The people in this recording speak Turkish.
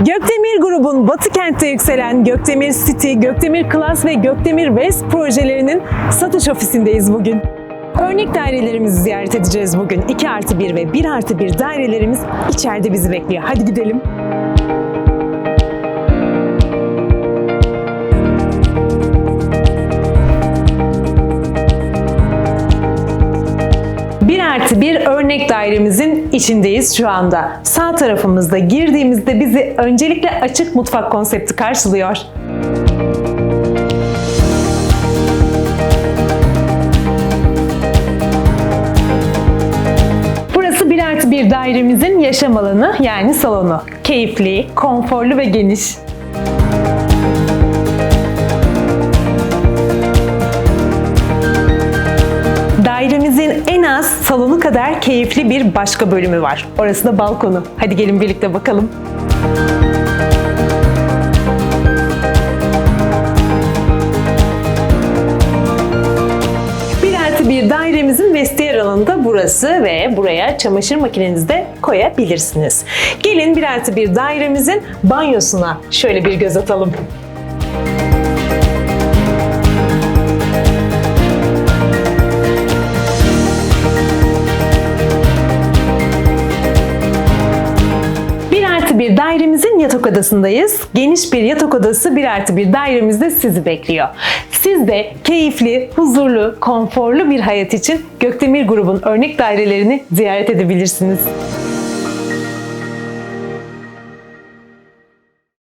Gökdemir grubun Batı kentte yükselen Gökdemir City, Gökdemir Class ve Gökdemir West projelerinin satış ofisindeyiz bugün. Örnek dairelerimizi ziyaret edeceğiz bugün. 2 artı 1 ve 1 artı 1 dairelerimiz içeride bizi bekliyor. Hadi gidelim. Artı bir örnek dairemizin içindeyiz şu anda. Sağ tarafımızda girdiğimizde bizi öncelikle açık mutfak konsepti karşılıyor. Burası bir artı bir dairemizin yaşam alanı yani salonu. Keyifli, konforlu ve geniş. Dairemizin en az salonu kadar keyifli bir başka bölümü var. Orası da balkonu. Hadi gelin birlikte bakalım. Bir dairemizin vestiyer alanı da burası ve buraya çamaşır makinenizi de koyabilirsiniz. Gelin bir artı bir dairemizin banyosuna şöyle bir göz atalım. Yatak odasındayız. Geniş bir yatak odası bir artı bir dairemizde sizi bekliyor. Siz de keyifli, huzurlu, konforlu bir hayat için Gökdemir grubun örnek dairelerini ziyaret edebilirsiniz.